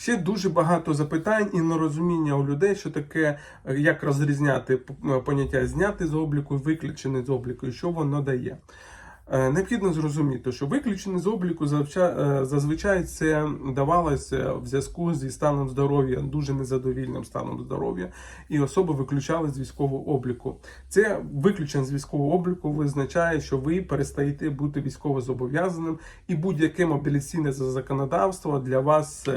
Ще дуже багато запитань і нерозуміння у людей, що таке, е, як розрізняти е, поняття зняти з обліку, виключений з обліку, і що воно дає. Е, Необхідно зрозуміти, що виключений з обліку зазвичай це давалося в зв'язку зі станом здоров'я, дуже незадовільним станом здоров'я, і особи виключали з військового обліку. Це виключення з військового обліку визначає, що ви перестаєте бути військовозобов'язаним, і будь-яке мобілізаційне законодавство для вас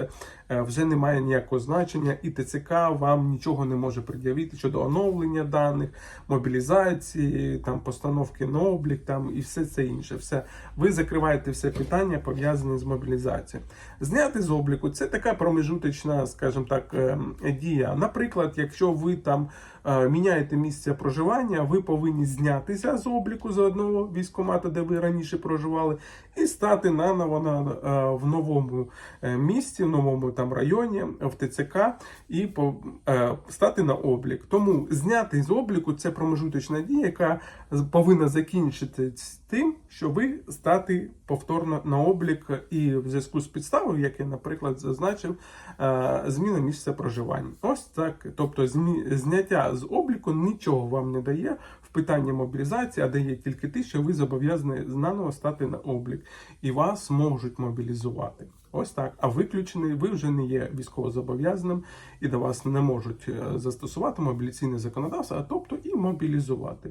вже не має ніякого значення, і ТЦК вам нічого не може пред'явити щодо оновлення даних, мобілізації, там постановки на облік, там і все це інше. Все ви закриваєте все питання пов'язане з мобілізацією. Зняти з обліку це така промежуточна, скажімо так, е, дія. Наприклад, якщо ви там е, міняєте місце проживання, ви повинні знятися з обліку з одного військкомата, де ви раніше проживали, і стати наново на е, в новому е, місці, в новому там районі, в ТЦК і е, стати на облік. Тому зняти з обліку це промежуточна дія, яка повинна закінчити з тим, що ви стати повторно на облік і в зв'язку з підставою, як я, наприклад, зазначив, е, зміна місця проживання. Ось так. Тобто, зняття з обліку нічого вам не дає в питанні мобілізації, а дає тільки те, що ви зобов'язані наново стати на облік, і вас можуть мобілізувати. Ось так. А виключений ви вже не є військовозобов'язаним і до вас не можуть е, застосувати мобіліційне законодавство, а тобто і мобілізувати.